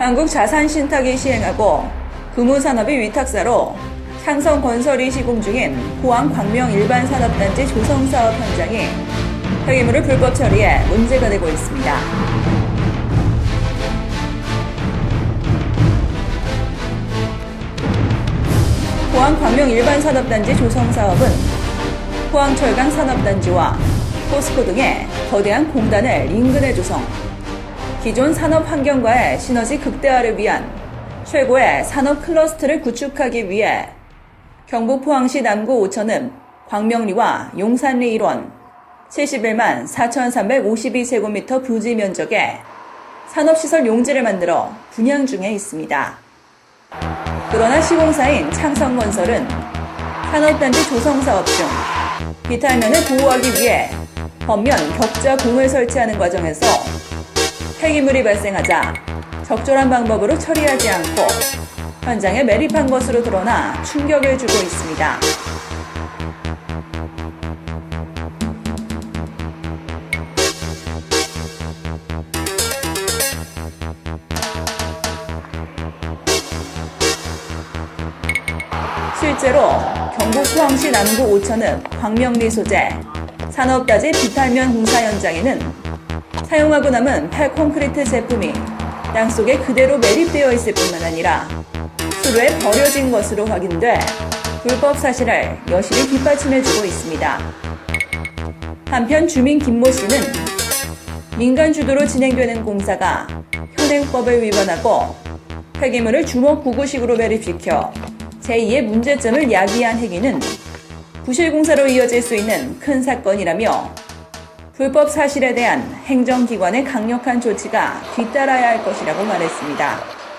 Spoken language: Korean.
한국 자산신탁이 시행하고 금우산업이 위탁사로 창성건설이 시공 중인 포항 광명 일반산업단지 조성사업 현장이 폐기물을 불법 처리해 문제가 되고 있습니다. 포항 광명 일반산업단지 조성사업은 포항철강 산업단지와 포스코 등의 거대한 공단을 인근에 조성, 기존 산업 환경과의 시너지 극대화를 위한 최고의 산업 클러스터를 구축하기 위해 경북 포항시 남구 오천읍 광명리와 용산리 일원 71만 4,352제곱미터 부지 면적의 산업시설 용지를 만들어 분양 중에 있습니다. 그러나 시공사인 창성건설은 산업단지 조성사업 중 비탈면을 보호하기 위해 겉면 격자 공을 설치하는 과정에서 폐기물이 발생하자 적절한 방법으로 처리하지 않고 현장에 매립한 것으로 드러나 충격을 주고 있습니다. 실제로 경북 포항시 남구 오천읍 광명리 소재 산업다지 비탈면 공사 현장에는 사용하고 남은 팔 콘크리트 제품이 땅 속에 그대로 매립되어 있을 뿐만 아니라 수로에 버려진 것으로 확인돼 불법 사실을 여실히 뒷받침해주고 있습니다. 한편 주민 김모 씨는 민간 주도로 진행되는 공사가 현행법을 위반하고 폐기물을 주먹 구구식으로 매립시켜 제2의 문제점을 야기한 행위는 부실공사로 이어질 수 있는 큰 사건이라며 불법 사실에 대한 행정기관의 강력한 조치가 뒤따라야 할 것이라고 말했습니다.